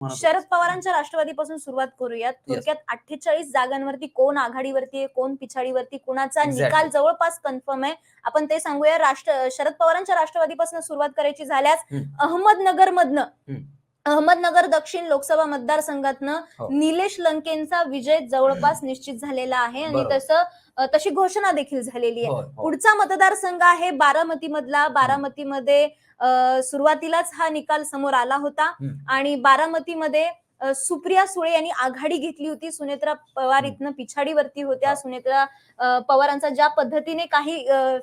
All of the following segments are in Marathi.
शरद पवारांच्या राष्ट्रवादीपासून सुरुवात करूयात थोडक्यात अठ्ठेचाळीस जागांवरती कोण आघाडीवरती आहे कोण पिछाडीवरती कुणाचा. निकाल जवळपास कन्फर्म आहे आपण ते सांगूया राष्ट्र शरद पवारांच्या राष्ट्रवादीपासून सुरुवात करायची झाल्यास. अहमदनगर मधनं. अहमदनगर दक्षिण लोकसभा मतदारसंघातनं हो. निलेश लंकेंचा विजय जवळपास निश्चित झालेला आहे आणि. तसं तशी घोषणा देखील झालेली आहे हो. पुढचा मतदारसंघ आहे बारामती मधला बारामतीमध्ये सुरुवातीलाच हा निकाल समोर आला होता. आणि बारामतीमध्ये सुप्रिया सुळे यांनी आघाडी घेतली होती सुनेत्रा पवार. इथनं पिछाडीवरती होत्या हा. सुनेत्रा पवारांचा ज्या पद्धतीने काही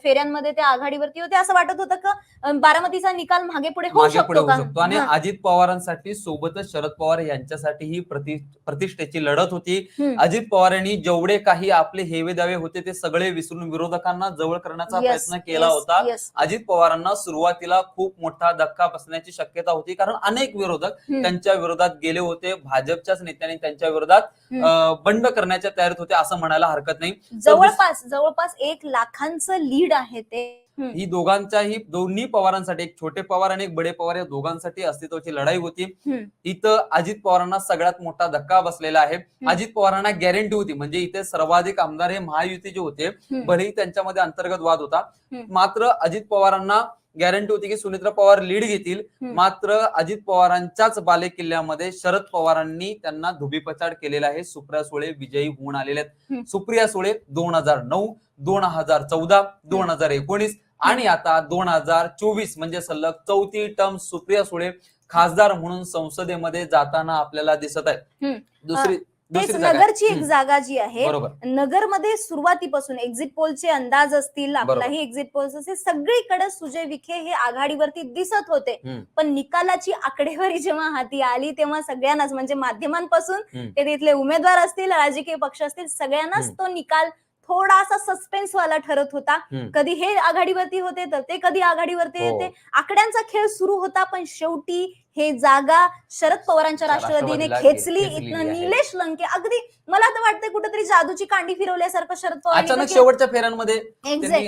फेऱ्यांमध्ये त्या आघाडीवरती होत्या असं वाटत होतं का? बारामतीचा निकाल मागे पुढे होऊ शकतो का? आणि. अजित पवारांसाठी सोबतच शरद पवार यांच्यासाठी ही प्रति प्रतिष्ठेची लढत होती. अजित पवार यांनी जेवढे काही आपले हेवे दावे होते ते सगळे विसरून विरोधकांना जवळ करण्याचा प्रयत्न केला होता. अजित पवारांना सुरुवातीला खूप मोठा धक्का बसण्याची शक्यता होती. कारण अनेक विरोधक. त्यांच्या विरोधात गेले होते. भाजपच्याच नेत्यांनी त्यांच्या विरोधात बंड करण्याच्या तयारीत होते असं म्हणायला हरकत नाही. जवळपास जवळपास एक लाखांचं लीड आहे ते. ही दोघांच्याही दोन्ही पवारांसाठी एक छोटे पवार आणि एक बडे पवार या दोघांसाठी अस्तित्वाची लढाई होती. इथं अजित पवारांना सगळ्यात मोठा धक्का बसलेला आहे अजित पवारांना गॅरंटी होती म्हणजे इथे सर्वाधिक आमदार हे महायुती जे होते. भलेही त्यांच्यामध्ये अंतर्गत वाद होता. मात्र अजित पवारांना गॅरंटी होती की सुनेत्रा पवार लीड घेतील. मात्र अजित पवारांच्याच बाले किल्ल्यामध्ये शरद पवारांनी त्यांना धुबीपचाड केलेला आहे सुप्रिया सुळे विजयी होऊन आलेले. आहेत सुप्रिया सुळे दोन हजार नऊ दोन हजार चौदा दोन हजार एकोणीस आणि आता दोन हजार चोवीस म्हणजे सलग चौथी टर्म सुप्रिया सुळे खासदार म्हणून संसदेमध्ये जाताना आपल्याला दिसत आहे. दुसरी तेच. नगरची एक. जागा जी आहे नगरमध्ये सुरुवातीपासून एक्झिट पोलचे अंदाज असतील. आपलाही एक्झिट पोल्स असतील सगळीकडे सुजय विखे हे आघाडीवरती दिसत होते. पण निकालाची आकडेवारी जेव्हा हाती आली तेव्हा सगळ्यांनाच म्हणजे माध्यमांपासून. ते तिथले उमेदवार असतील राजकीय पक्ष असतील सगळ्यांनाच. तो निकाल थोडासा सस्पेन्स वाला ठरत होता. कधी हे आघाडीवरती होते तर ते कधी आघाडीवरती हो. येते आकड्यांचा खेळ सुरू होता पण शेवटी हे जागा शरद पवारांच्या राष्ट्रवादीने खेचली इथनं. निलेश लंके अगदी मला तर वाटतं कुठेतरी जादूची कांडी फिरवल्यासारखं शरद पवार अचानक शेवटच्या फेऱ्यांमध्ये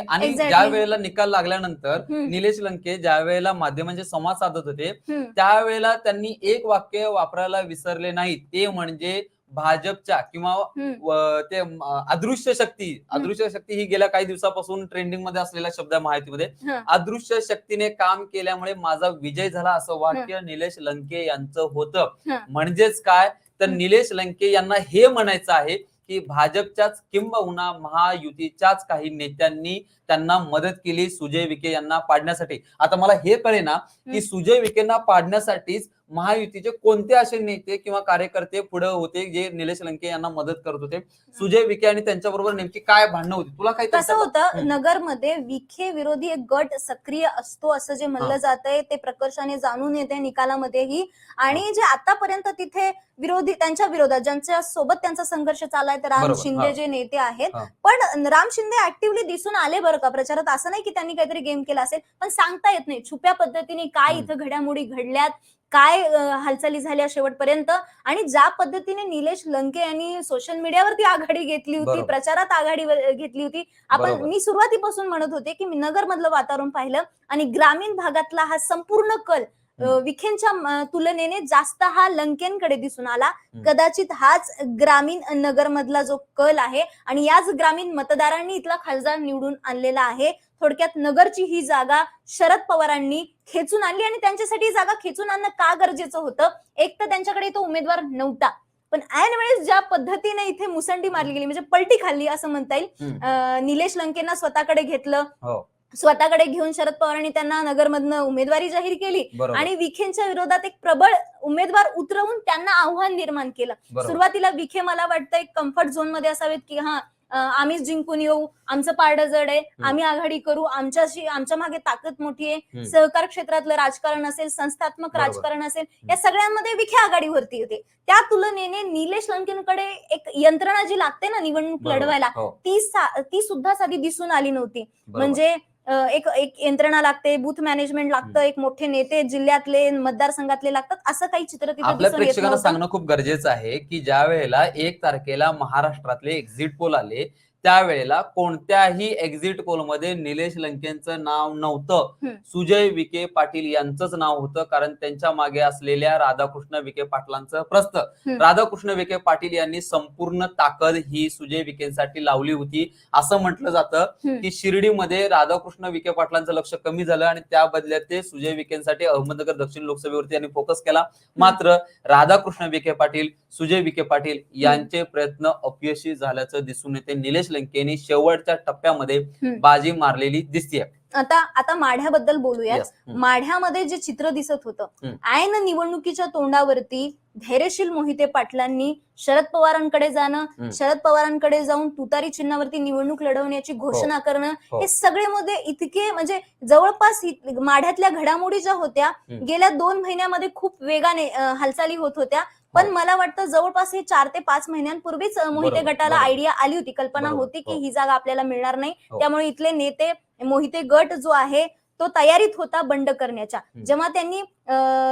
आणि. ज्या वेळेला निकाल लागल्यानंतर. निलेश लंके ज्या वेळेला माध्यमांचे संवाद साधत होते. त्यावेळेला त्यांनी एक वाक्य वापरायला विसरले नाही ते म्हणजे भाजपच्या किंवा. व- ते अं, अदृश्य शक्ती अदृश्य शक्ती ही गेल्या काही दिवसापासून ट्रेंडिंगमध्ये असलेला शब्द आहे माहितीमध्ये हं. अदृश्य शक्तीने काम केल्यामुळे माझा विजय झाला असं वाक्य निलेश लंके यांचं होतं हं. म्हणजेच काय तर हं. निलेश लंके यांना हे म्हणायचं आहे की भाजपच्याच किंबहुना महायुतीच्याच काही नेत्यांनी त्यांना मदत केली सुजय विखे यांना पाडण्यासाठी आता मला हे कळेना की हं. सुजय विखेंना पाडण्यासाठीच महायुतीचे कोणते असे नेते किंवा कार्यकर्ते पुढे होते जे निलेश लंके यांना मदत करत होते सुजय विखे आणि त्यांच्याबरोबर नेमकी काय भांडणं होती तुला काही कसं होतं. नगरमध्ये विखे विरोधी एक गट सक्रिय असतो असं जे म्हणलं हा. जातंय ते प्रकर्षाने जाणून येते निकालामध्येही आणि जे आतापर्यंत तिथे विरोधी त्यांच्या विरोधात ज्यांच्या सोबत त्यांचा संघर्ष चाललाय तर राम शिंदे. जे नेते आहेत. पण राम शिंदे ऍक्टिव्हली दिसून आले बरं का प्रचारात असं नाही की त्यांनी काहीतरी गेम केला असेल पण सांगता येत नाही छुप्या पद्धतीने काय. इथं घडामोडी घडल्यात काय हालचाली झाल्या शेवटपर्यंत आणि ज्या पद्धतीने निलेश लंके यांनी सोशल मीडियावरती आघाडी घेतली होती. प्रचारात आघाडी घेतली होती आपण. मी सुरुवातीपासून म्हणत होते की मी नगर मधलं वातावरण पाहिलं आणि ग्रामीण भागातला हा संपूर्ण कल. विखेंच्या तुलनेने जास्त हा लंकेंकडे दिसून आला. कदाचित हाच ग्रामीण नगर मधला जो कल आहे आणि याच ग्रामीण मतदारांनी इथला खासदार निवडून आणलेला आहे. थोडक्यात नगरची ही जागा शरद पवारांनी खेचून आणली आणि त्यांच्यासाठी जागा खेचून आणणं का गरजेचं होतं? एक तर त्यांच्याकडे तो उमेदवार नव्हता. पण ऐन वेळेस ज्या पद्धतीने इथे मुसंडी मारली गेली म्हणजे पलटी खाल्ली असं म्हणता येईल. निलेश लंकेंना स्वतःकडे घेतलं. हो. स्वतःकडे घेऊन शरद पवारांनी त्यांना नगरमधनं उमेदवारी जाहीर केली. आणि विखेंच्या विरोधात एक प्रबळ उमेदवार उतरवून त्यांना आव्हान निर्माण केलं. सुरुवातीला विखे मला वाटतं एक कम्फर्ट झोनमध्ये असावेत की हा आम्हीच जिंकून येऊ आमचं पारडं जड आहे आम्ही आघाडी करू आमच्याशी आमच्या मागे ताकद मोठी आहे. सहकार क्षेत्रातलं राजकारण असेल संस्थात्मक. राजकारण असेल या सगळ्यांमध्ये विखे आघाडीवरती होते. त्या तुलनेने निलेश लंकेंकडे एक यंत्रणा जी लागते ना निवडणूक. लढवायला हो, ती ती सुद्धा साधी दिसून आली नव्हती. म्हणजे एक एक यंत्रणा लागते बूथ मॅनेजमेंट लागतं एक मोठे नेते जिल्ह्यातले मतदारसंघातले लागतात असं काही चित्र तिथे आपल्या प्रेक्षकांना. सांगणं खूप गरजेचं आहे की ज्या वेळेला एक तारखेला महाराष्ट्रातले एक्झिट पोल आले त्यावेळेला कोणत्याही एक्झिट पोलमध्ये निलेश लंकेंचं नाव नव्हतं. सुजय विखे पाटील यांचंच नाव होतं कारण त्यांच्या मागे असलेल्या राधाकृष्ण विखे पाटलांचं प्रस्त. राधाकृष्ण विखे पाटील यांनी संपूर्ण ताकद ही सुजय विखेंसाठी लावली होती असं म्हटलं जातं. की शिर्डीमध्ये राधाकृष्ण विखे पाटलांचं लक्ष कमी झालं आणि त्या बदल्यात ते सुजय विखेंसाठी अहमदनगर दक्षिण लोकसभेवरती यांनी फोकस केला मात्र राधाकृष्ण विखे पाटील सुजय विखे पाटील यांचे प्रयत्न अपयशी झाल्याचं दिसून येते निलेश लंकेनी शेवटच्या टप्प्यामध्ये. बाजी मारलेली दिसतीये आता आता माढ्याबद्दल बोलूया. माढ्यामध्ये जे चित्र दिसत होतं. ऐन निवडणुकीच्या तोंडावरती धैर्यशील मोहिते पाटलांनी शरद पवारांकडे जाणं. शरद पवारांकडे जाऊन तुतारी चिन्हावरती निवडणूक लढवण्याची घोषणा करणं हो. हे सगळे मध्ये इतके म्हणजे जवळपास माढ्यातल्या घडामोडी ज्या होत्या. गेल्या दोन महिन्यामध्ये खूप वेगाने हालचाली होत होत्या पण हो. मला वाटतं जवळपास हे चार ते पाच महिन्यांपूर्वीच मोहिते गटाला. आयडिया आली होती कल्पना होती की हो. ही जागा आपल्याला मिळणार नाही हो. त्यामुळे इथले नेते मोहिते गट जो आहे तो तयारीत होता बंड करण्याच्या. जेव्हा त्यांनी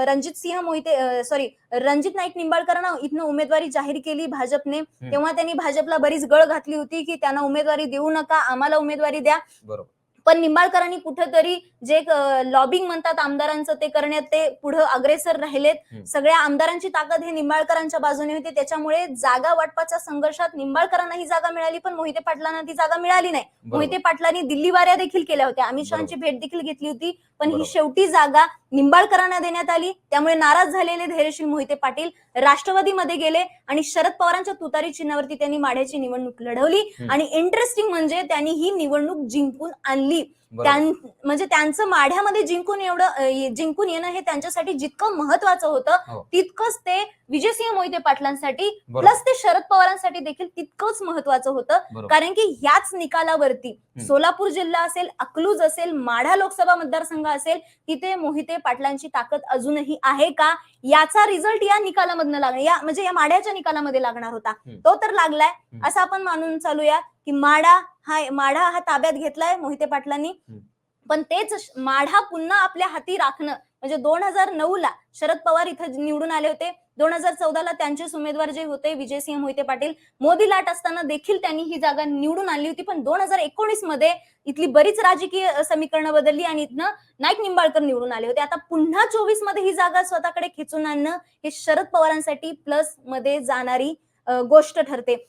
रणजित सिंह मोहिते सॉरी रणजित नाईक निंबाळकरांना इथनं उमेदवारी जाहीर केली भाजपने तेव्हा त्यांनी भाजपला बरीच गळ घातली होती की त्यांना उमेदवारी देऊ नका आम्हाला उमेदवारी द्या बरोबर पण निंबाळकरांनी कुठेतरी जे लॉबिंग म्हणतात आमदारांचं ते करण्यात ते पुढे अग्रेसर राहिलेत. सगळ्या आमदारांची ताकद हे निंबाळकरांच्या बाजूने होती. त्याच्यामुळे जागा वाटपाच्या संघर्षात निंबाळकरांना ही जागा मिळाली पण मोहिते पाटलांना ती जागा मिळाली नाही. मोहिते पाटलांनी दिल्ली वाऱ्या देखील केल्या होत्या. अमित शहाची भेट देखील घेतली होती पण ही. शेवटी जागा निंबाळकरांना देण्यात आली. त्यामुळे नाराज झालेले धैर्यशील मोहिते पाटील राष्ट्रवादीमध्ये गेले आणि शरद पवारांच्या तुतारी चिन्हावरती त्यांनी माढ्याची निवडणूक लढवली. आणि इंटरेस्टिंग म्हणजे त्यांनी ही निवडणूक जिंकून आणली. म्हणजे त्यांचं माढ्यामध्ये जिंकून एवढं जिंकून येणं हे त्यांच्यासाठी जितकं महत्वाचं हो. होतं तितकंच ते विजयसिंह मोहिते पाटलांसाठी प्लस ते शरद पवारांसाठी देखील तितकंच महत्वाचं होतं कारण की ह्याच निकालावरती. सोलापूर जिल्हा असेल अकलूज असेल माढा लोकसभा मतदारसंघ असेल तिथे मोहिते पाटलांची ताकद अजूनही आहे का याचा रिझल्ट या निकालामधनं लागणार या म्हणजे या माढ्याच्या निकालामध्ये लागणार होता. तो तर लागलाय. असं आपण मानून चालूया की माढा हा माढा हा ताब्यात घेतलाय मोहिते पाटलांनी. पण तेच माढा पुन्हा आपल्या हाती राखणं. म्हणजे दोन हजार नऊ ला शरद पवार इथं निवडून आले होते. दोन हजार चौदाला त्यांचेच उमेदवार जे होते विजयसिंह मोहिते पाटील. मोदी लाट असताना देखील त्यांनी ही जागा निवडून आणली होती. पण दोन हजार एकोणीसमध्ये इथली बरीच राजकीय समीकरणं बदलली आणि इथनं नाईक निंबाळकर निवडून आले होते. आता पुन्हा चोवीसमध्ये ही जागा स्वतःकडे खेचून आणणं हे शरद पवारांसाठी प्लसमध्ये जाणारी गोष्ट ठरते.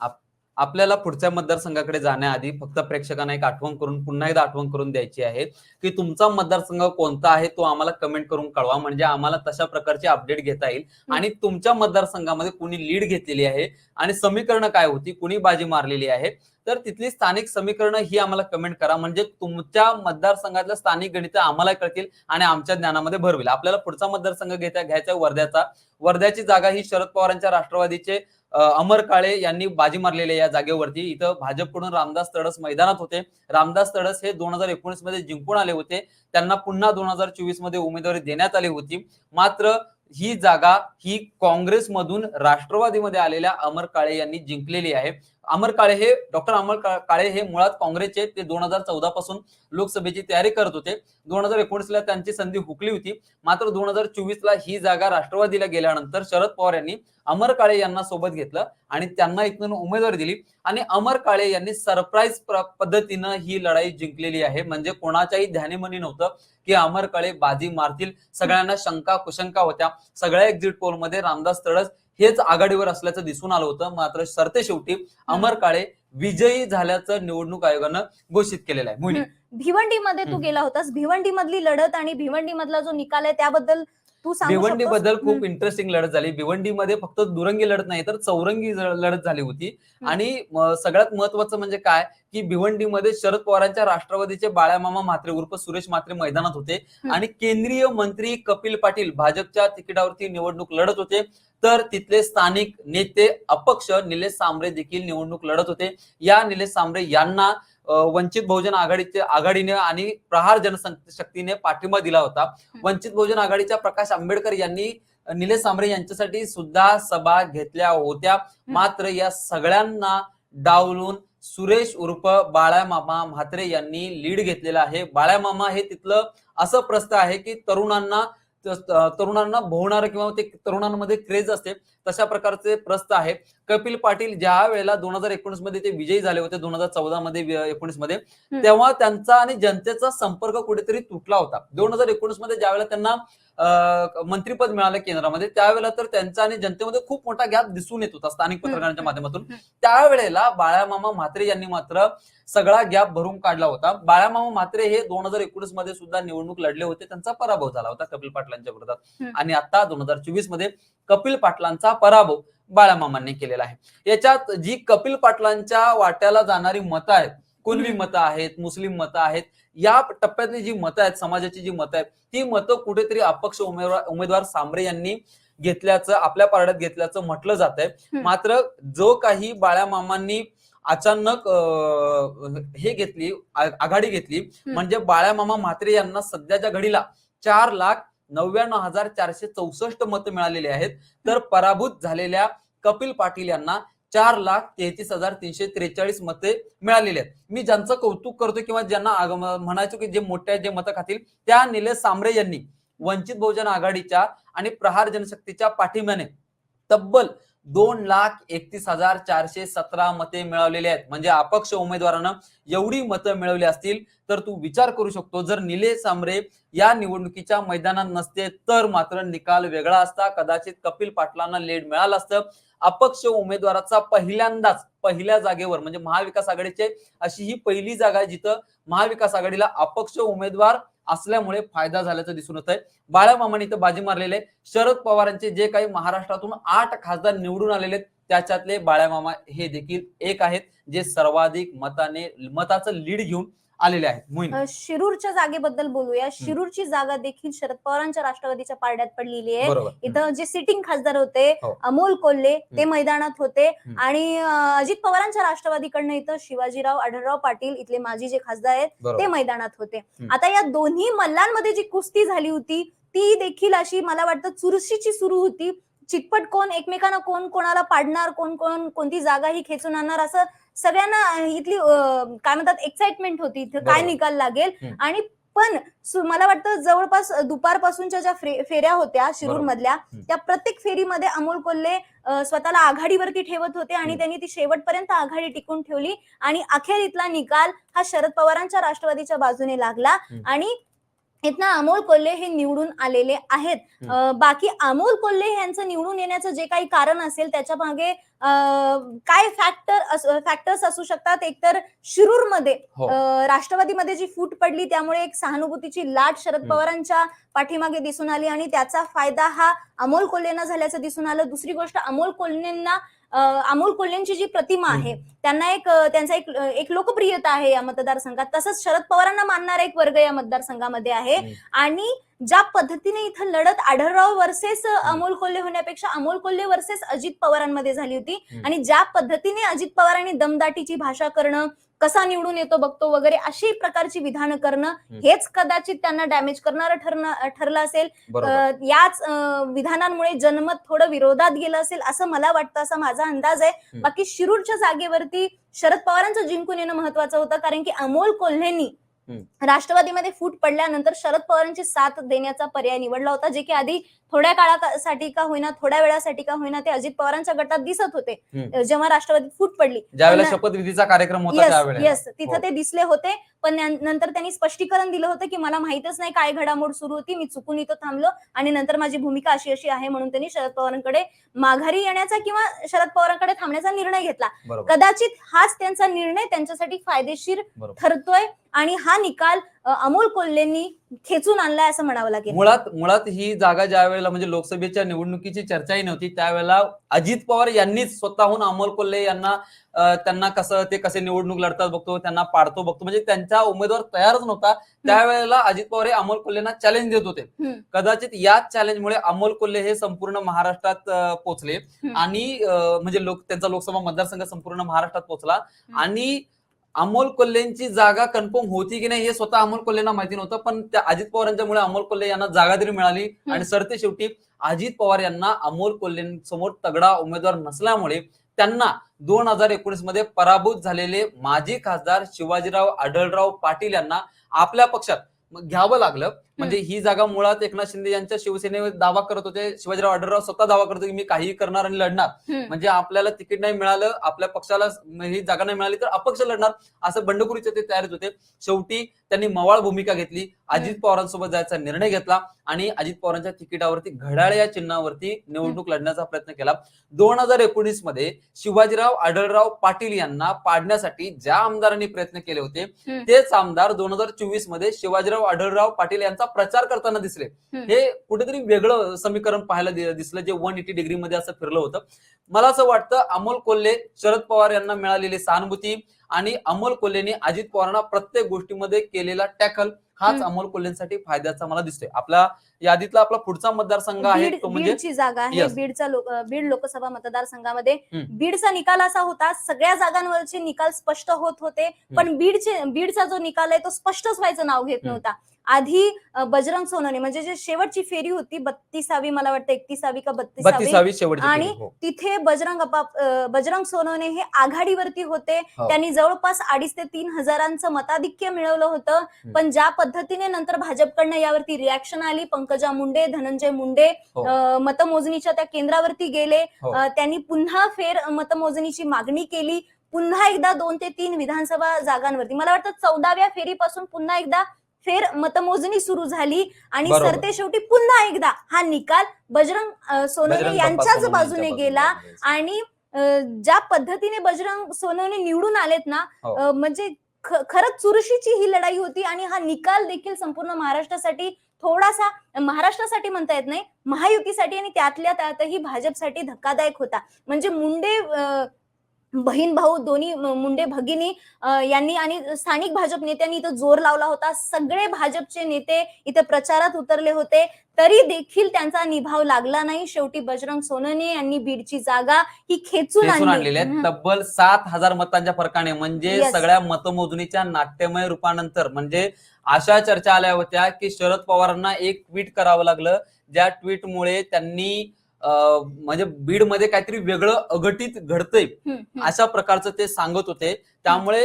आपल्याला पुढच्या मतदारसंघाकडे जाण्याआधी फक्त प्रेक्षकांना एक आठवण करून पुन्हा एकदा आठवण करून द्यायची आहे की तुमचा मतदारसंघ कोणता आहे तो आम्हाला कमेंट करून कळवा. म्हणजे आम्हाला तशा प्रकारची अपडेट घेता येईल. आणि तुमच्या मतदारसंघामध्ये कुणी लीड घेतलेली आहे आणि समीकरणं काय होती? कुणी बाजी मारलेली आहे? तर तिथली स्थानिक समीकरणं ही आम्हाला कमेंट करा. म्हणजे तुमच्या मतदारसंघातल्या स्थानिक गणित आम्हाला कळतील आणि आमच्या ज्ञानामध्ये भर होईल. आपल्याला पुढचा मतदारसंघ घेता घ्यायचा वर्ध्याचा. वर्ध्याची जागा ही शरद पवारांच्या राष्ट्रवादीचे अमर काळे यांनी बाजी मारलेली या जागेवरती. इथं भाजपकडून रामदास तडस मैदानात होते. रामदास तडस हे दोन हजार एकोणीसमध्ये जिंकून आले होते. त्यांना पुन्हा दोन हजार चोवीसमध्ये उमेदवारी देण्यात आली होती. मात्र ही जागा ही काँग्रेसमधून राष्ट्रवादीमध्ये आलेल्या अमर काळे यांनी जिंकलेली आहे. अमर काळे हे डॉक्टर अमर काळे हे मुळात काँग्रेसचे ते दोन हजार चौदा पासून लोकसभेची तयारी करत होते. दोन हजार एकोणीसला त्यांची संधी हुकली होती. मात्र दोन हजार चोवीस ला ही जागा राष्ट्रवादीला गेल्यानंतर शरद पवार यांनी अमर काळे यांना सोबत घेतलं आणि त्यांना इथून उमेदवारी दिली. आणि अमर काळे यांनी सरप्राईज पद्धतीनं ही लढाई जिंकलेली आहे. म्हणजे कोणाच्याही ध्यानीमनी नव्हतं की अमर काळे बाजी मारतील. सगळ्यांना शंका कुशंका होत्या. सगळ्या एक्झिट पोलमध्ये रामदास तडस हेच आघाडीवर असल्याचं दिसून आलं होतं. मात्र सरते शेवटी अमर काळे विजयी झाल्याचं निवडणूक आयोगानं घोषित केलेलं आहे. भिवंडीमध्ये तू. गेला होतास. भिवंडी मधली लढत आणि भिवंडी मधला जो निकाल आहे त्याबद्दल तू भिवंडी? बद्दल खूप. इंटरेस्टिंग लढत झाली भिवंडीमध्ये फक्त दुरंगी लढत नाही तर चौरंगी लढत झाली होती. आणि सगळ्यात महत्वाचं म्हणजे काय की भिवंडीमध्ये शरद पवारांच्या राष्ट्रवादीचे बाळामामा म्हात्रे उर्फ सुरेश म्हात्रे मैदानात होते. आणि केंद्रीय मंत्री कपिल पाटील भाजपच्या तिकिटावरती निवडणूक लढत होते तर तिथले स्थानिक नेते अपक्ष निलेश सांबरे देखील निवडणूक लढत होते या निलेश सांबरे यांना वंचित बहुजन आघाडीचे आघाडीने आणि प्रहार जनशक्तीने पाठिंबा दिला होता. वंचित बहुजन आघाडीच्या प्रकाश आंबेडकर यांनी निलेश सांबरे यांच्यासाठी सुद्धा सभा घेतल्या होत्या. मात्र या सगळ्यांना डावलून सुरेश उर्फ बाळामामा म्हात्रे यांनी लीड घेतलेला आहे. बाळामामा हे तिथलं असं प्रस्थ आहे की तरुणांना तरुणांना भोवणारं किंवा ते तरुणांमध्ये क्रेज असते. तशा प्रकारचे प्रस्त आहे? कपिल पाटील ज्या वेळेला दोन हजार एकोणीसमध्ये ते विजयी झाले होते दोन हजार चौदा मध्ये एकोणीसमध्ये. तेव्हा त्यांचा आणि जनतेचा संपर्क कुठेतरी तुटला होता. दोन हजार एकोणीसमध्ये ज्यावेळेला त्यांना अं, मंत्रिपद मिळालं केंद्रामध्ये त्यावेळेला तर त्यांचा आणि जनतेमध्ये खूप मोठा गॅप दिसून येत होता स्थानिक पत्रकारांच्या माध्यमातून. त्यावेळेला बाळामामा म्हात्रे यांनी मात्र सगळा गॅप भरून काढला होता. बाळामामा म्हात्रे हे दोन हजार एकोणीसमध्ये सुद्धा निवडणूक लढले होते त्यांचा पराभव झाला होता कपिल पाटलांच्या विरोधात. आणि आता दोन हजार चोवीसमध्ये कपिल पाटलांचा पराभव बाळामामांनी केलेला आहे याच्यात जी कपिल पाटलांच्या वाट्याला जाणारी मतं आहेत कुणबी. मतं आहेत मुस्लिम मतं आहेत या टप्प्यातली जी मतं आहेत समाजाची जी मतं आहेत ती मतं कुठेतरी अपक्ष उमेदवार उमेदवार सांबरे यांनी घेतल्याचं आपल्या पारड्यात घेतल्याचं म्हटलं जात आहे. मात्र जो काही बाळामामांनी अचानक हे घेतली आघाडी घेतली म्हणजे बाळामामा म्हात्रे यांना सध्याच्या घडीला चार लाख नव्याण्णव हजार चारशे चौसष्ट मतं मिळालेली आहेत. तर पराभूत झालेल्या कपिल पाटील यांना चार लाख तेहतीस हजार तीनशे त्रेचाळीस मते मिळालेली आहेत. मी ज्यांचं कौतुक करतो किंवा ज्यांना म्हणायचो की जे मोठ्या जे मतं खातील त्या निलेश सांबरे यांनी वंचित बहुजन आघाडीच्या आणि प्रहार जनशक्तीच्या पाठिंब्याने तब्बल दोन लाख एकतीस हजार चारशे सतरा मते मिळवलेली आहेत. म्हणजे अपक्ष उमेदवारानं एवढी मतं मिळवली असतील तर तू विचार करू शकतो. जर निलेश सामरे या निवडणुकीच्या मैदानात नसते तर मात्र निकाल वेगळा असता. कदाचित कपिल पाटलांना लेड मिळालं असतं. अपक्ष उमेदवाराचा पहिल्यांदाच पहिल्या जागेवर म्हणजे महाविकास आघाडीचे अशी ही पहिली जागा आहे जिथं महाविकास आघाडीला अपक्ष उमेदवार असल्यामुळे फायदा झाल्याचं दिसून येत आहे बाळामामाने इथं बाजी मारलेले शरद पवारांचे जे काही महाराष्ट्रातून आठ खासदार निवडून आलेले आहेत, त्याच्यातले बाळामामा हे देखील एक आहेत जे सर्वाधिक मताने मताचं लीड घेऊन आलेले आहेत. मोहिनी. शिरूरच्या जागेबद्दल बोलूया. शिरूरची जागा देखील शरद पवारांच्या राष्ट्रवादीच्या पारड्यात पडलेली आहे. बरोबर. इथं जे सिटिंग खासदार होते हो. अमोल कोल्हे ते. मैदानात होते. आणि अ, अजित पवारांच्या राष्ट्रवादीकडनं इथं शिवाजीराव आढळराव पाटील इथले माजी जे खासदार आहेत ते बरोबर. मैदानात होते. हम्म. आता या दोन्ही मल्लांमध्ये जी कुस्ती झाली होती ती देखील अशी मला वाटतं चुरशीची सुरू होती. चितपट कोण एकमेकांना कोण कोणाला पाडणार कोण कोण कोणती जागा ही खेचून आणणार असं सगळ्यांना इथली काय म्हणतात एक्साइटमेंट होती इथं काय. निकाल लागेल. आणि पण मला वाटतं जवळपास दुपारपासूनच्या ज्या फे- फेऱ्या होत्या शिरूर. मधल्या. त्या प्रत्येक फेरीमध्ये अमोल कोल्हे स्वतःला आघाडीवरती ठेवत होते आणि. त्यांनी ती शेवटपर्यंत आघाडी टिकून ठेवली आणि अखेर इथला निकाल हा शरद पवारांच्या राष्ट्रवादीच्या बाजूने लागला. आणि इथनं अमोल कोल्हे हे निवडून आलेले आहेत. बाकी अमोल कोल्हे यांचं निवडून येण्याचं जे काही कारण असेल त्याच्यामागे काय फॅक्टर फॅक्टर्स असू शकतात एकतर शिरूरमध्ये हो. राष्ट्रवादीमध्ये जी फूट पडली त्यामुळे एक सहानुभूतीची लाट शरद. पवारांच्या पाठीमागे दिसून आली आणि त्याचा फायदा हा अमोल कोल्हेंना झाल्याचं दिसून आलं दुसरी गोष्ट अमोल कोल्हेंना अमोल कोल्हेंची जी प्रतिमा आहे त्यांना एक त्यांचा एक एक लोकप्रियता आहे या मतदारसंघात तसंच शरद पवारांना मानणारा एक वर्ग या मतदारसंघामध्ये आहे. आणि ज्या पद्धतीने इथं लढत आढळराव वर्सेस अमोल कोल्हे होण्यापेक्षा अमोल कोल्हे वर्सेस अजित पवारांमध्ये झाली होती. आणि ज्या पद्धतीने अजित पवारांनी दमदाटीची भाषा करणं कसा निवडून येतो बघतो वगैरे अशी प्रकारची विधानं करणं हेच कदाचित त्यांना डॅमेज करणारं ठरणं ठरलं असेल. याच विधानांमुळे जनमत थोडं विरोधात गेलं असेल असं मला वाटतं असा माझा अंदाज आहे. बाकी शिरूरच्या जागेवरती शरद पवारांचं जिंकून येणं महत्वाचं होतं कारण की अमोल कोल्हेंनी राष्ट्रवादीमध्ये फूट पडल्यानंतर शरद पवारांची साथ देण्याचा पर्याय निवडला होता जे की आधी थोड्या काळासाठी का होईना थोड्या वेळासाठी का होईना ते अजित पवारांच्या गटात दिसत होते. जेव्हा राष्ट्रवादीत फूट पडली. ज्यावेळेला शपथविधीचा कार्यक्रम होता येस तिथं हो. ते दिसले होते पण नंतर त्यांनी स्पष्टीकरण दिलं होतं की मला माहितच नाही काय घडामोड सुरू होती मी चुकून इथं थांबलो आणि नंतर माझी भूमिका अशी अशी आहे म्हणून त्यांनी शरद पवारांकडे माघारी येण्याचा किंवा शरद पवारांकडे थांबण्याचा निर्णय घेतला. कदाचित हाच त्यांचा निर्णय त्यांच्यासाठी फायदेशीर ठरतोय. आणि हा निकाल अमोल कोल्हेंनी खेचून आणलाय असं म्हणावं लागेल मुळात मुळात ही जागा ज्या वेळेला म्हणजे लोकसभेच्या निवडणुकीची चर्चाही नव्हती त्यावेळेला अजित पवार यांनीच स्वतःहून अमोल कोल्हे यांना त्यांना कसं ते कसे निवडणूक लढतात बघतो त्यांना पाडतो बघतो म्हणजे त्यांचा उमेदवार तयारच नव्हता त्यावेळेला अजित पवार हे अमोल कोल्हेंना चॅलेंज देत होते. कदाचित याच चॅलेंजमुळे अमोल कोल्हे हे संपूर्ण महाराष्ट्रात पोहोचले. आणि म्हणजे लोक त्यांचा लोकसभा मतदारसंघ संपूर्ण महाराष्ट्रात पोहोचला. आणि अमोल कोल्हेंची जागा कन्फर्म होती की नाही हे स्वतः अमोल कोल्हेंना माहिती नव्हतं पण त्या अजित पवारांच्यामुळे अमोल कोल्हे यांना जागा तरी मिळाली आणि सरते शेवटी अजित पवार यांना अमोल कोल्हेंसमोर तगडा उमेदवार नसल्यामुळे त्यांना दोन हजार एकोणीसमध्ये पराभूत झालेले माजी खासदार शिवाजीराव आढळराव पाटील यांना आपल्या पक्षात घ्यावं लागलं. म्हणजे ही जागा मुळात एकनाथ शिंदे यांच्या शिवसेनेवर दावा करत होते. शिवाजीराव आढळराव स्वतः दावा करतो की मी काही करणार आणि लढणार. म्हणजे आपल्याला तिकीट नाही मिळालं आपल्या पक्षाला ही जागा नाही मिळाली तर अपक्ष लढणार असं बंडखोरीचे ते तयारीत होते. शेवटी त्यांनी मवाळ भूमिका घेतली. अजित पवारांसोबत जायचा निर्णय घेतला आणि अजित पवारांच्या तिकिटावरती घड्याळ या चिन्हावरती निवडणूक लढण्याचा प्रयत्न केला. दोन हजार एकोणीसमध्ये शिवाजीराव आढळराव पाटील यांना पाडण्यासाठी ज्या आमदारांनी प्रयत्न केले होते. तेच आमदार दोन हजार चोवीसमध्ये शिवाजीराव आढळराव पाटील यांचा प्रचार करताना दिसले. हे कुठेतरी वेगळं समीकरण पाहायला दिसलं जे वन एटी डिग्री मध्ये असं फिरलं होतं मला असं वाटतं अमोल कोल्हे शरद पवार यांना मिळालेली सहानुभूती आणि अमोल कोल्हेने अजित पवारांना प्रत्येक गोष्टीमध्ये केलेला टॅकल हाच. अमोल कोल्हेंसाठी फायद्याचा मला दिसतोय आपला यादीतला आपला पुढचा मतदारसंघ आहे तो म्हणजे बीडची जागा आहे Yes. बीडचा लोक- बीड लोकसभा मतदारसंघामध्ये हम्म. बीडचा निकाल असा होता सगळ्या जागांवरचे निकाल स्पष्ट होत होते पण बीडचे बीडचा जो निकाल आहे तो स्पष्टच व्हायचं नाव घेत हम्म. नव्हता आधी अं, बजरंग सोनवणे म्हणजे जे शेवटची फेरी होती बत्तीसावी मला वाटतं एकतीसावी का बत्तीसावी बत्तीसावी शेवटची आणि फेरी. हो. तिथे बजरंग अप्पा- अं, बजरंग सोनवणे हे आघाडीवरती होते हो. त्यांनी जवळपास अडीच ते तीन हजारांचं मताधिक्य मिळवलं होतं पण ज्या पद्धतीने नंतर भाजपकडनं यावरती रिॲक्शन आली पंकजा मुंडे धनंजय मुंडे हो. अं, मतमोजणीच्या त्या केंद्रावरती गेले हो. अं, त्यांनी पुन्हा फेर मतमोजणीची मागणी केली पुन्हा एकदा दोन ते तीन विधानसभा जागांवरती मला वाटतं चौदाव्या फेरीपासून पुन्हा एकदा फेर मतमोजणी सुरू झाली आणि बरोबर. सरते शेवटी पुन्हा एकदा हा निकाल बजरंग अं, सोनवणे बजरंग बाप्पा यांच्याच बाजूने गेला बाजूने. आणि अं, ज्या पद्धतीने बजरंग सोनवणे निवडून आलेत ना हो. अं, म्हणजे खरंच चुरशीची ही लढाई होती आणि हा निकाल देखील संपूर्ण महाराष्ट्रासाठी थोडासा महाराष्ट्रासाठी म्हणता येत नाही महायुतीसाठी आणि त्यातल्या त्यातही भाजपसाठी धक्कादायक होता. म्हणजे मुंडे बहीण भाऊ दोन्ही मुंडे भगिनी यांनी आणि स्थानिक भाजप नेत्यांनी इथं जोर लावला होता. सगळे भाजपचे नेते इथे प्रचारात उतरले होते. तरी देखील त्यांचा निभाव लागला नाही. शेवटी बजरंग सोनवणे यांनी बीडची जागा ही खेचून खेचून आणली. आणलेले आहेत. हं. तब्बल सात हजार मतांच्या फरकाने. म्हणजे. सगळ्या मतमोजणीच्या नाट्यमय रूपानंतर म्हणजे अशा चर्चा आल्या होत्या की शरद पवारांना एक ट्विट करावं लागलं. ज्या ट्विटमुळे त्यांनी म्हणजे बीडमध्ये काहीतरी वेगळं अघटित घडतंय. अशा प्रकारचं ते सांगत होते त्यामुळे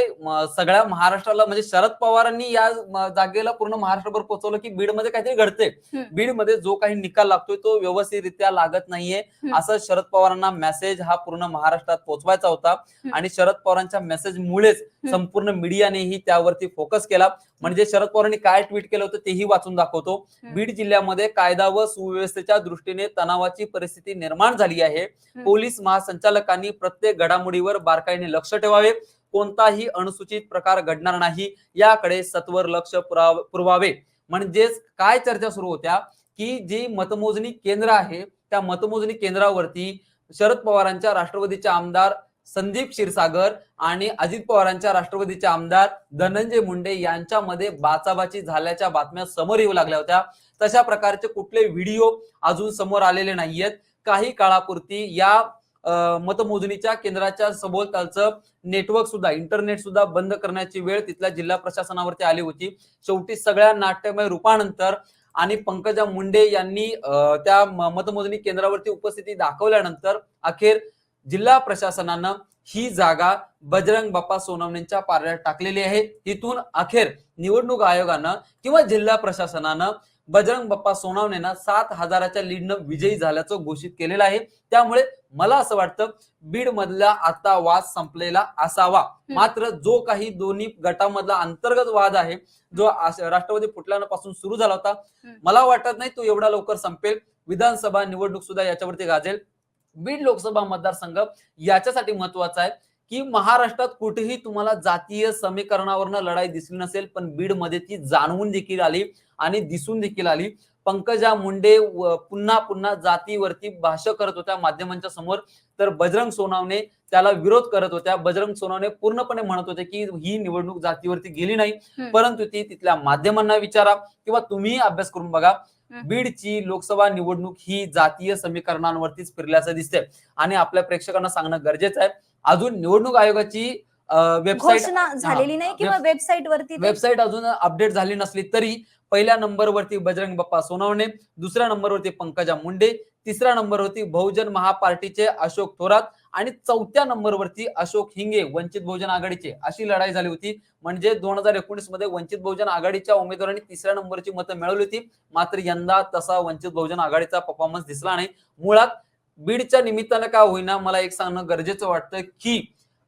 सगळ्या महाराष्ट्राला म्हणजे शरद पवारांनी या जागेला पूर्ण महाराष्ट्रभर पोहोचवलं की बीडमध्ये काहीतरी घडतंय. बीडमध्ये जो काही निकाल लागतोय तो व्यवस्थितरित्या लागत नाहीये. असं शरद पवारांना मेसेज हा पूर्ण महाराष्ट्रात पोहोचवायचा होता. आणि शरद पवारांच्या मेसेजमुळेच. संपूर्ण मीडियानेही त्यावरती फोकस केला म्हणजे शरद पवारांनी काय ट्विट केलं होतं तेही वाचून दाखवतो. बीड जिल्ह्यामध्ये कायदा व सुव्यवस्थेच्या दृष्टीने तणावाची परिस्थिती निर्माण झाली आहे. पोलीस महासंचालकांनी प्रत्येक घडामोडीवर बारकाईने लक्ष ठेवावे. कोणताही अनुसूचित प्रकार घडणार नाही. याकडे सत्वर लक्ष पुराव- पुरवावे. म्हणजेच काय चर्चा सुरू होत्या? की जी मतमोजणी केंद्र आहे त्या मतमोजणी केंद्रावरती शरद पवारांच्या राष्ट्रवादीचे आमदार संदीप क्षीरसागर आणि अजित पवारांच्या राष्ट्रवादीचे आमदार धनंजय मुंडे यांच्यामध्ये बाचाबाची झाल्याच्या बातम्या समोर येऊ लागल्या होत्या. तशा प्रकारचे कुठले व्हिडिओ अजून समोर आलेले नाहीयेत. काही काळापुरती या मतमोजणीच्या केंद्राच्या सभोवतालचं नेटवर्क सुद्धा इंटरनेट सुद्धा बंद करण्याची वेळ तिथल्या जिल्हा प्रशासनावरती आली होती. शेवटी सगळ्या नाट्यमय रूपानंतर आणि पंकजा मुंडे यांनी त्या मतमोजणी केंद्रावरती उपस्थिती दाखवल्यानंतर अखेर जिल्हा प्रशासनानं ही जागा बजरंग बाप्पा सोनवणेंच्या पारड्यात टाकलेली आहे. तिथून अखेर निवडणूक आयोगानं किंवा जिल्हा प्रशासनानं बजरंग बाप्पा सोनवणेंना सात हजाराच्या लीडनं विजयी झाल्याचं घोषित केलेलं आहे. त्यामुळे मला असं वाटतं बीड मधला आता वाद संपलेला असावा. मात्र जो काही दोन्ही गटामधला अंतर्गत वाद आहे जो राष्ट्रवादी फुटल्यापासून सुरू झाला होता. मला वाटत नाही तो एवढा लवकर संपेल. विधानसभा निवडणूक सुद्धा याच्यावरती गाजेल. बीड लोकसभा मतदारसंघ याच्यासाठी महत्त्वाचा आहे. की महाराष्ट्रात कुठेही तुम्हाला जातीय समीकरणावरनं लढाई दिसली नसेल पण बीडमध्ये ती जाणवून देखील आली आणि दिसून देखील आली. पंकजा मुंडे पुन्हा पुन्हा जातीवरती भाष्य करत होत्या माध्यमांच्या समोर. तर बजरंग सोनावणे त्याला विरोध करत होत्या. बजरंग सोनावणे पूर्णपणे म्हणत होते की ही निवडणूक जातीवरती गेली नाही. परंतु ती तिथल्या माध्यमांना विचारा किंवा तुम्ही अभ्यास करून बघा. बीडची लोकसभा निवडणूक ही जातीय समीकरणांवरतीच फिरल्याचं दिसते आणि आपल्या प्रेक्षकांना सांगणं गरजेचं आहे. अजून निवडणूक आयोगाची वेबसाईट झालेली नाही किंवा वेबसाईट वरती वेबसाईट अजून अपडेट झाली नसली तरी पहिल्या नंबरवरती बजरंग बाप्पा सोनवणे दुसऱ्या नंबरवरती पंकजा मुंडे तिसऱ्या नंबरवरती बहुजन महापार्टीचे अशोक थोरात आणि चौथ्या नंबरवरती अशोक हिंगे वंचित बहुजन आघाडीचे. अशी लढाई झाली होती. म्हणजे दोन हजार एकोणीसमध्ये वंचित बहुजन आघाडीच्या उमेदवारांनी तिसऱ्या नंबरची मतं मिळवली होती. मात्र यंदा तसा वंचित बहुजन आघाडीचा परफॉर्मन्स दिसला नाही. मुळात बीडच्या निमित्तानं का होईना मला एक सांगणं गरजेचं वाटतं की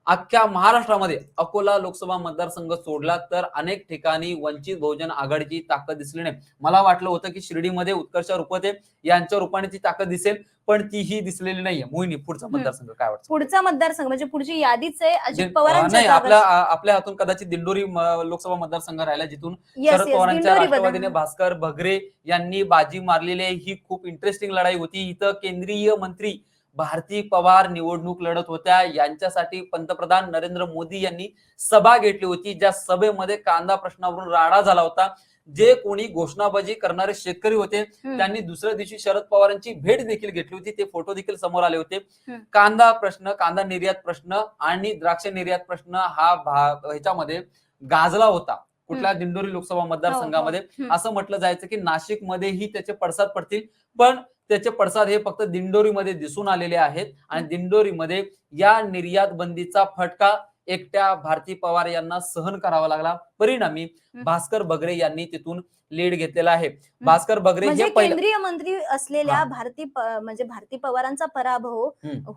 अख्ख्या महाराष्ट्रामध्ये अकोला लोकसभा मतदारसंघ सोडला तर अनेक ठिकाणी वंचित बहुजन आघाडीची ताकद दिसली नाही. मला वाटलं होतं की शिर्डीमध्ये उत्कर्ष रुपते यांच्या रूपाने ती ताकद दिसेल पण तीही दिसलेली नाहीये. मोहिनी पुढचा मतदारसंघ काय वाटतं? पुढचा मतदारसंघ म्हणजे पुढची यादीच आहे अजित पवारांच्या नाही आपल्या आपल्या हातून कदाचित दिंडोरी लोकसभा मतदारसंघ राहिला जिथून शरद पवारांच्या राष्ट्रवादीने. भास्कर भगरे यांनी बाजी मारलेली आहे. ही खूप इंटरेस्टिंग लढाई होती. इथं केंद्रीय मंत्री भारती पवार निवडणूक लढत होत्या. यांच्यासाठी पंतप्रधान नरेंद्र मोदी यांनी सभा घेतली होती ज्या सभेमध्ये कांदा प्रश्नावरून राडा झाला होता. जे कोणी घोषणाबाजी करणारे शेतकरी होते. त्यांनी दुसऱ्या दिवशी शरद पवारांची भेट देखील घेतली होती. ते फोटो देखील समोर आले होते. कांदा प्रश्न कांदा निर्यात प्रश्न आणि द्राक्ष निर्यात प्रश्न हा ह्याच्यामध्ये गाजला होता. कुठल्या दिंडोरी लोकसभा मतदारसंघामध्ये. हो, हम्म. असं म्हटलं जायचं की नाशिक मध्येही त्याचे पडसाद पडतील. पण त्याचे पडसाद हे फक्त दिंडोरीमध्ये दिसून आलेले आहेत. आणि दिंडोरीमध्ये या निर्यात बंदीचा फटका एकट्या भारती पवार यांना सहन करावा लागला. परिणामी भास्कर बगरे यांनी तिथून लीड घेतलेला आहे. भास्कर बगरे म्हणजे हे पहिलं केंद्रीय मंत्री असलेल्या. भारती म्हणजे भारती पवारांचा पराभव.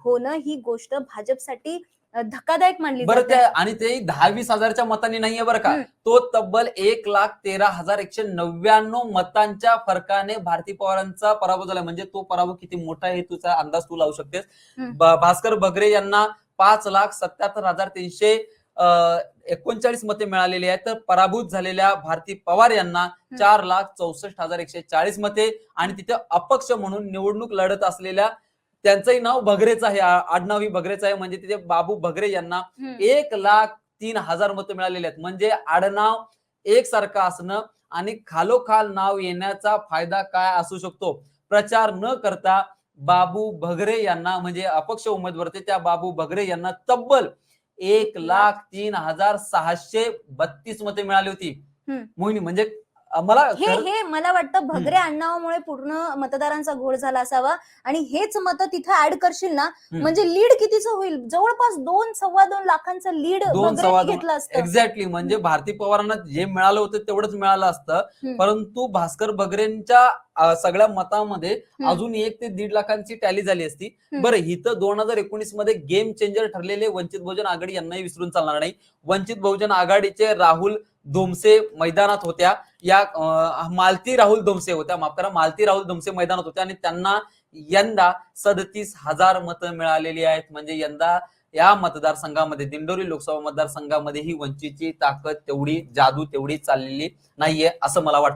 होणं ही गोष्ट भाजपसाठी धक्कादायक मानली बरं त्या आणि ते दहा वीस हजारच्या मतांनी नाहीये बरं का. तो तब्बल एक लाख तेरा हजार एकशे नव्याण्णव मतांच्या फरकाने भारती पवारांचा पराभव झाला. म्हणजे तो पराभव किती मोठा आहे तुझा अंदाज तू लावू शकतेस? भास्कर बगरे यांना पाच लाख सत्याहत्तर हजार तीनशे एकोणचाळीस मते मिळालेली आहेत. तर पराभूत झालेल्या भारती पवार यांना चार लाख चौसष्ट हजार एकशे चाळीस मते आणि तिथे अपक्ष म्हणून निवडणूक लढत असलेल्या त्यांचंही नाव बगरेच आहे आ- आडनावही बगरेच आहे म्हणजे तिथे बाबू बगरे यांना. एक लाख तीन हजार मतं मिळालेली आहेत म्हणजे आडनाव एकसारखं असणं आणि खालोखाल नाव येण्याचा फायदा काय असू शकतो प्रचार न करता बाबू भगरे यांना म्हणजे अपक्ष उमेदवार त्या बाबू भगरे यांना तब्बल एक लाख तीन हजार सहाशे बत्तीस मते मिळाली होती. मोहिनी म्हणजे मला हे हे मला वाटतं भगरे अण्णावामुळे पूर्ण मतदारांचा घोळ झाला असावा आणि हेच मतं तिथे ऍड करशील ना. म्हणजे लीड कितीचं होईल जवळपास दोन सव्वा दोन लाखांचं लीड दोन सव्वा दोन- घेतलं असतं एक्झॅक्टली म्हणजे भारती पवारांना जे मिळालं होतं तेवढंच मिळालं असतं. परंतु भास्कर बगरेंच्या अं, सगळ्या मतामध्ये. अजून एक ते दीड लाखांची टॅली झाली असती. बरं इथं दोन हजार एकोणीसमध्ये गेम चेंजर ठरलेले वंचित बहुजन आघाडी यांनाही विसरून चालणार नाही वंचित बहुजन आघाडीचे राहुल दोमसे मैदानात होत्या. या अं, मालती राहुल दोमसे होत्या. माफ करा मालती राहुल दोमसे मैदानात होत्या आणि त्यांना यंदा सदतीस हजार मतं मिळालेली आहेत. म्हणजे यंदा या मतदारसंघामध्ये दिंडोरी लोकसभा मतदारसंघामध्ये ही वंचितची ताकद तेवढी जादू तेवढी चाललेली नाहीये असं मला वाटतं.